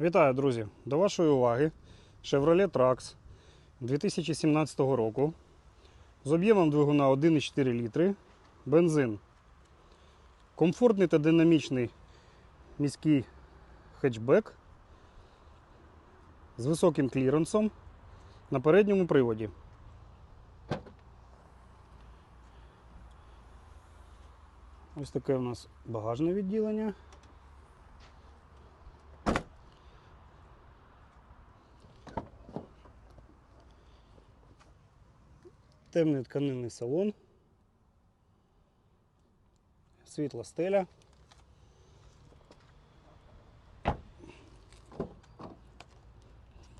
Вітаю, друзі! До вашої уваги Chevrolet Trax 2017 року з об'ємом двигуна 1,4 літри, бензин. Комфортний та динамічний міський хетчбек з високим кліренсом на передньому приводі. Ось таке у нас багажне відділення. Темний тканинний салон. Світла стеля.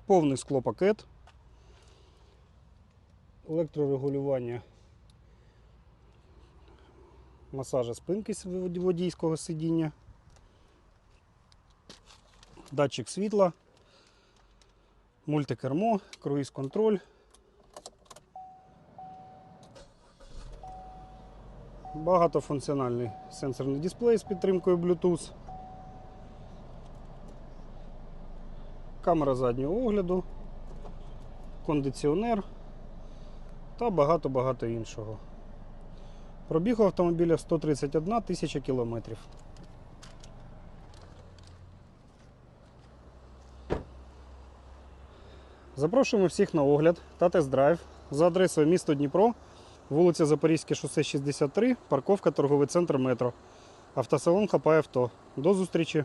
Повний склопакет. Електрорегулювання масажа спинки водійського сидіння. Датчик світла, мультикермо, круїз-контроль. Багатофункціональний сенсорний дисплей з підтримкою Bluetooth. Камера заднього огляду, кондиціонер та багато-багато іншого. Пробіг автомобіля 131 тисяча кілометрів. Запрошуємо всіх на огляд та тест-драйв за адресою місто Дніпро, вулиця Запорізьке шосе 63, парковка торговий центр метро. Автосалон Хапай авто. До зустрічі!